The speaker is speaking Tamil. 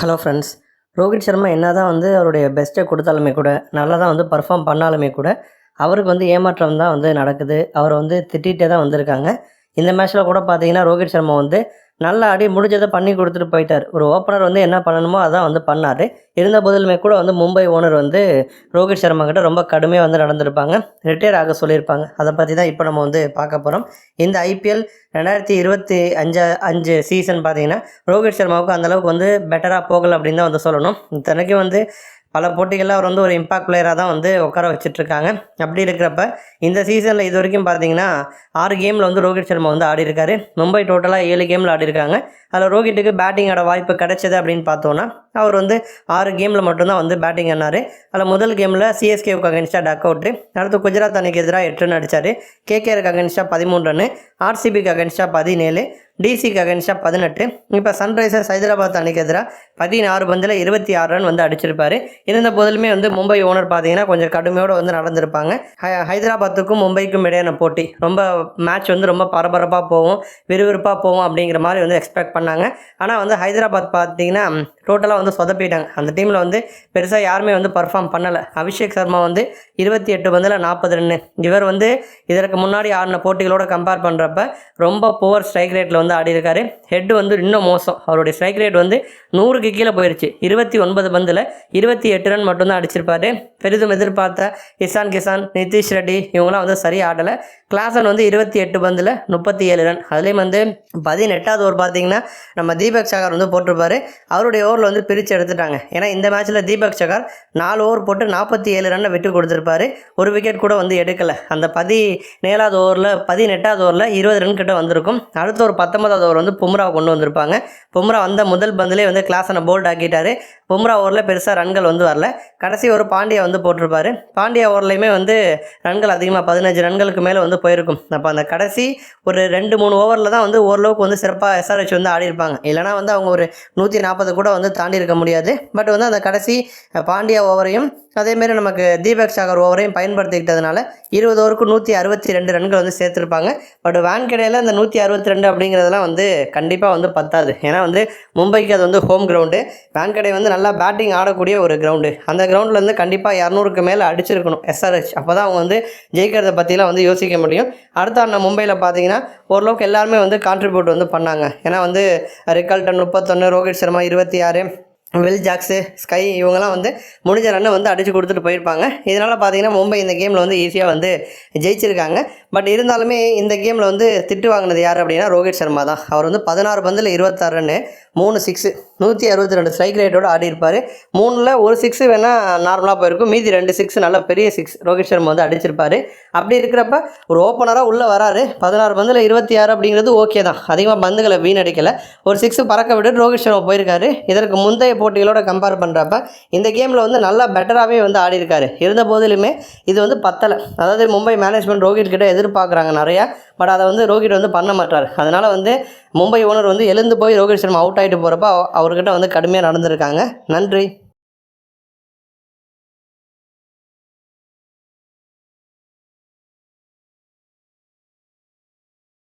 ஹலோ ஃப்ரெண்ட்ஸ் ரோஹித் சர்மா என்ன தான் வந்து அவருடைய பெஸ்ட்டை கொடுத்தாலுமே கூட நல்லா தான் வந்து பர்ஃபார்ம் பண்ணாலுமே கூட அவருக்கு வந்து ஏமாற்றம் தான் வந்து நடக்குது. அவரை வந்து திட்டிகிட்டே தான் வந்திருக்காங்க. இந்த மேட்ச்சில் கூட பார்த்தீங்கன்னா ரோஹித் சர்மா வந்து நல்லா ஆடி முடிஞ்சதை பண்ணி கொடுத்துட்டு போயிட்டார். ஒரு ஓப்பனர் வந்து என்ன பண்ணணுமோ அதான் வந்து பண்ணார். இருந்த போதிலுமே கூட வந்து மும்பை ஓனர் வந்து ரோஹித் சர்மா கிட்ட ரொம்ப கடுமையாக வந்து நடந்திருப்பாங்க. ரிட்டையர் ஆக சொல்லியிருப்பாங்க. அதை பற்றி தான் இப்போ நம்ம வந்து பார்க்க போகிறோம் இந்த ஐபிஎல் ரெண்டாயிரத்தி இருபத்தி அஞ்சு அஞ்சு சீசன் பார்த்தீங்கன்னா ரோஹித் சர்மாவுக்கு அந்தளவுக்கு வந்து பெட்டராக போகலை அப்படின்னு தான் வந்து சொல்லணும். இத்தனைக்கு வந்து பல போட்டிகளில் அவர் வந்து ஒரு இம்பாக்ட் பிளேயராக தான் வந்து உட்கார வச்சுட்ருக்காங்க. அப்படி இருக்கிறப்ப இந்த சீசனில் இது வரைக்கும் பார்த்தீங்கன்னா ஆறு கேமில் வந்து ரோஹித் சர்மா வந்து ஆடி இருக்காரு மும்பை டோட்டலாக ஏழு கேமில் ஆடி இருக்காங்க அதில் ரோஹித்துக்கு பேட்டிங் ஆட வாய்ப்பு கிடைச்சது அப்படின்னு பார்த்தோன்னா அவர் வந்து ஆறு கேமில் மட்டும்தான் வந்து பேட்டிங் ஆனார். அதில் முதல் கேமில் சிஎஸ்கேவுக்கு அகேன்ஸ்டாக டக் அவுட்டு அடுத்து குஜராத் அணிக்கு எதிராக எட்டு ரன் அடித்தார் கேகேஆருக்கு அகேன்ஸ்டாக பதிமூணு ரன்னு ஆர்சிபிக்கு அகேன்ஸ்டாக பதினேழு. டிசிக்கு அகேன்ஸ்டாக பதினெட்டு. இப்போ சன்ரைசர்ஸ் ஹைதராபாத் அணிக்கு எதிராக பதினாறு பந்தில் இருபத்தி ஆறு ரன் வந்து அடிச்சிருப்பார். இருந்த போதிலுமே வந்து மும்பை ஓனர் பார்த்தீங்கன்னா கொஞ்சம் கடுமையோடு வந்து நடந்திருப்பாங்க. ஹை- ஹைதராபாத்துக்கும் மும்பைக்கும் இடையான போட்டி. ரொம்ப மேட்ச் வந்து ரொம்ப பரபரப்பாக போகும் விறுவிறுப்பாக போகும் அப்படிங்கிற மாதிரி வந்து எக்ஸ்பெக்ட் பண்ணாங்க. ஆனால் வந்து ஹைதராபாத் பார்த்தீங்கன்னா டோட்டலாக வந்து சொதப்பிட்டாங்க. அந்த டீமில் வந்து பெருசாக யாருமே வந்து பர்ஃபார்ம் பண்ணலை. அபிஷேக் சர்மா வந்து இருபத்தி எட்டு பந்தில் நாற்பது ரன்னு. இவர் வந்து இதற்கு முன்னாடி ஆடின போட்டிகளோட கம்பேர் பண்ணுறப்ப ரொம்ப புவர் ஸ்ட்ரைக் ரேட்டில் வந்து ஆடி இருக்காரு ஹெட் வந்து இன்னும் மோசம். அவருடைய ஸ்ட்ரைக் ரேட் வந்து நூறுக்கு கீழே போயிடுச்சு இருபத்தி ஒன்பது பந்தில் இருபத்தி எட்டு ரன் மட்டும்தான் அடிச்சிருப்பாரு. பெரிதும் எதிர்பார்த்த இசான் கிசான் நிதிஷ் ரெட்டி இவங்களாம் வந்து சரியாக ஆடலை. கிளாசன் வந்து இருபத்தி எட்டு பந்தில் முப்பத்தி ஏழு ரன். அதுலேயும் வந்து பதினெட்டாவது ஓவர் பார்த்தீங்கன்னா நம்ம தீபக் சகார் வந்து போட்டிருப்பாரு. அவருடைய ஓவரில் வந்து பிரித்து எடுத்துட்டாங்க. ஏன்னா இந்த மேட்ச்சில் தீபக் சகார் நாலு ஓவர் போட்டு நாற்பத்தி ஏழு ரன்னை விட்டு கொடுத்துருப்பாரு. ஒரு விக்கெட் கூட வந்து எடுக்கலை. அந்த பதினேழாவது ஓவரில் பதினெட்டாவது ஓவரில் இருபது ரன் கிட்ட வந்திருக்கும். அடுத்த ஒரு பத்தொன்பதாவது ஓவர் வந்து பும்ரா கொண்டு வந்திருப்பாங்க. பும்ரா வந்த முதல் பந்திலே வந்து கிளாஸனை போல்ட் ஆக்கிட்டாரு. பும்ரா ஓவரில் பெருசாக ரன்கள் வந்து வரல. கடைசி ஒரு பாண்டியா வந்து போட்டிருப்பாரு. பாண்டியா ஓவர்லையுமே வந்து ரன்கள் அதிகமாக பதினஞ்சு ரன்களுக்கு மேலே வந்து போயிருக்கும். அப்போ அந்த கடைசி ஒரு ரெண்டு மூணு ஓவரில் தான் வந்து ஓரளவுக்கு வந்து சிறப்பாக எஸ்ஆர்ஹெச் வந்து ஆடி இருப்பாங்க. இல்லைனா வந்து அவங்க ஒரு நூற்றி நாற்பது கூட வந்து தாண்டி இருக்க முடியாது. பட் வந்து அந்த கடைசி பாண்டியா ஓவரையும் அதேமாரி நமக்கு தீபக் சாகர் ஓவரையும் பயன்படுத்திக்கிட்டதுனால இருபது ஓவருக்கு நூற்றி அறுபத்தி ரெண்டு ரன்கள் வந்து சேர்த்துருப்பாங்க. பட் வேன் கிடையில் அந்த நூற்றி அறுபத்தி ரெண்டு அதெல்லாம் வந்து கண்டிப்பாக வந்து பத்தாது. ஏன்னா வந்து மும்பைக்கு அது வந்து ஹோம் கிரவுண்டு வான்கடை வந்து நல்லா பேட்டிங் ஆடக்கூடிய ஒரு கிரவுண்டு அந்த கிரவுண்டில் வந்து கண்டிப்பாக இரநூறுக்கு மேலே அடிச்சிருக்கணும் எஸ்ஆர்ஹெச் அப்போ தான் அவங்க வந்து ஜெயிக்கிறத பற்றிலாம் வந்து யோசிக்க முடியும். அடுத்த ஆடின மும்பையில் பார்த்தீங்கன்னா ஓரளவுக்கு எல்லாருமே வந்து கான்ட்ரிபியூட் வந்து பண்ணாங்க. ஏன்னா வந்து ரிகல்டன் முப்பத்தொன்று ரோஹித் சர்மா இருபத்தி ஆறு வில் ஜாக்ஸு ஸ்கை இவங்கெல்லாம் வந்து முடிஞ்ச ரன்னை வந்து அடித்து கொடுத்துட்டு போயிருப்பாங்க. இதனால் பார்த்தீங்கன்னா மும்பை இந்த கேமில் வந்து ஈஸியாக வந்து ஜெயிச்சிருக்காங்க. பட் இருந்தாலுமே இந்த கேமில் வந்து திட்டு வாங்கினது யார் அப்படின்னா ரோஹித் சர்மா தான். அவர் வந்து பதினாறு பந்தில் இருபத்தாறு ரன்னு மூணு சிக்ஸு நூற்றி அறுபத்தி ரெண்டு ஸ்ட்ரைக் ரேட்டோடு ஆடிருப்பார் மூணில் ஒரு சிக்ஸு வேணால் நார்மலாக போயிருக்கும். மீதி ரெண்டு சிக்ஸ் நல்ல பெரிய சிக்ஸ் ரோஹித் சர்மா வந்து அடிச்சிருப்பார். அப்படி இருக்கிறப்ப ஒரு ஓப்பனராக உள்ளே வராரு. பதினாறு பந்தில் இருபத்தி ஆறு அப்படிங்கிறது ஓகே தான். அதிகமாக பந்துகளை வீணடிக்கலை. ஒரு சிக்ஸ் பறக்க விட்டு ரோஹித் சர்மா போயிருக்காரு. இதற்கு முந்தைய போட்டிகளோட கம்பேர் பண்ணுறப்ப இந்த கேமில் வந்து நல்லா பெட்டராகவே வந்து ஆடி இருக்காரு இருந்த போதிலுமே இது வந்து பத்தலை. அதாவது மும்பை மேனேஜ்மெண்ட் ரோஹித் கிட்ட எதிர்பார்க்குறாங்க நிறையா பட் அதை வந்து ரோஹித் வந்து பண்ண மாட்டார். அதனால் வந்து மும்பை ஓனர் வந்து எழுந்து போய் ரோஹித் சர்மா அவுட் ஆகிட்டு போகிறப்ப அவர்கிட்ட வந்து கடுமையாக நடந்திருக்காங்க. நன்றி.